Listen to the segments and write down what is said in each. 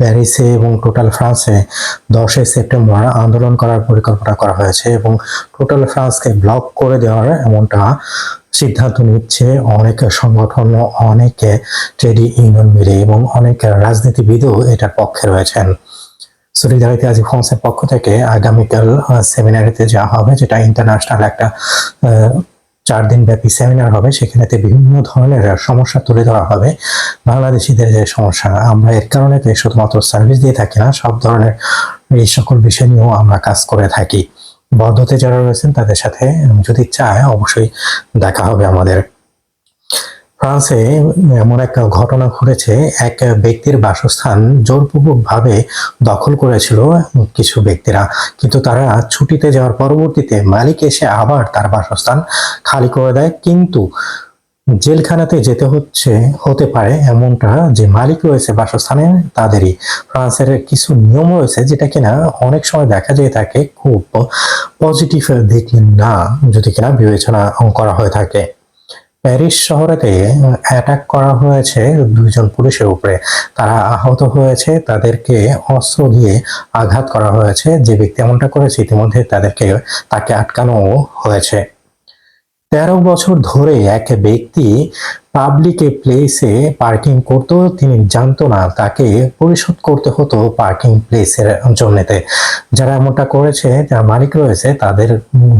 প্যারিসে এবং টোটাল ফ্রান্সে দশই সেপ্টেম্বর আন্দোলন করার পরিকল্পনা করা হয়েছে এবং টোটাল ফ্রান্সকে ব্লক করে দেওয়ার এমনটা সিদ্ধান্ত নিচ্ছে অনেক সংগঠন, অনেক ট্রেড ইউনিয়ন মিলে এবং অনেক রাজনীতিবিদও এটার পক্ষে রয়েছেন। সলিডারিটি ফ্রান্সের পক্ষ থেকে আগামীকাল সেমিনারিতে যাওয়া হবে, যেটা ইন্টারন্যাশনাল একটা চার দিন ব্যাপী সেমিনার হবে। সেখানেতে বিভিন্ন ধরনের সমস্যা তুলে ধরা হবে। বাংলাদেশিদের যে সমস্যা, আমরা এর কারণে তো শুধুমাত্র সার্ভিস দিয়ে থাকি না, সব ধরনের এই সকল বিষয় নিয়েও আমরা কাজ করে থাকি। বদ্ধতে যারা রয়েছেন, তাদের সাথে যদি চায়, অবশ্যই দেখা হবে আমাদের। ফ্রান্সে এমন এক ঘটনা ঘটেছে। এক ব্যক্তির বাসস্থান জোরপূর্বক ভাবে দখল করেছিল কিছু ব্যক্তিরা। কিন্তু তারা ছুটিতে যাওয়ার পরবর্তীতে মালিক এসে আবার তার বাসস্থান খালি করে দেয়। কিন্তু জেলখানাতে যেতে হচ্ছে, হতে পারে এমনটা যে মালিক রয়েছে বাসস্থানে, তাদেরই। ফ্রান্সের কিছু নিয়ম রয়েছে যেটা কিনা অনেক সময় দেখা যায় থাকে খুব পজিটিভ দিক না, যদি কিনা বিবেচনা করা হয়ে থাকে। প্যারিস শহরেতে অ্যাটাক করা হয়েছে দুইজন পুলিশের উপরে। তারা আহত হয়েছে, তাদেরকে অস্ত্র দিয়ে আঘাত করা হয়েছে। যে ব্যক্তি এমনটা করেছে, ইতিমধ্যে তাদেরকে তাকে আটকানো হয়েছে। তেরো বছর ধরে এক ব্যক্তি পাবলিক প্লেসে পার্কিং করত, তিনি জানতো না তাকে পরিশোধ করতে হতো পার্কিং প্লেসের জন্যতে। যারা এমনটা করেছে, যারা মালিক রয়েছে, তাদের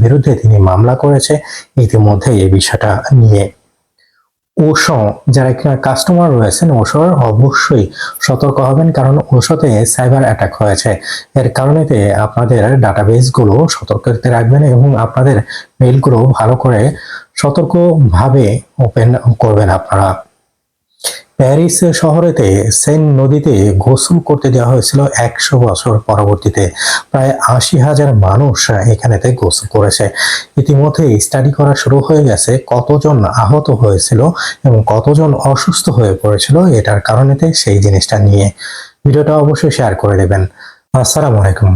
বিরুদ্ধে তিনি মামলা করেছে। ইতিমধ্যে এই বিষয়টা নিয়ে ওশো যারা কিনা কাস্টমার রয়েছেন ওশোর অবশ্যই সতর্ক হবেন, কারণ ওশোতে সাইবার অ্যাটাক হয়েছে। এর কারণেতে আপনাদের ডাটাবেসগুলো সতর্কতে রাখবেন এবং আপনাদের মেইলগুলো ভালো করে সতর্কভাবে ওপেন করবেন আপনারা। প্যারিস শহরেতে সেন নদীতে গোসল করতে দেওয়া হয়েছিল একশো বছর পরবর্তীতে। প্রায় আশি হাজার মানুষ এখানেতে গোসল করেছে। ইতিমধ্যে স্টাডি করা শুরু হয়ে গেছে, কতজন আহত হয়েছিল এবং কতজন অসুস্থ হয়ে পড়েছিল এটার কারণেতে সেই জিনিসটা নিয়ে। ভিডিওটা অবশ্যই শেয়ার করে দেবেন। আসসালামু আলাইকুম।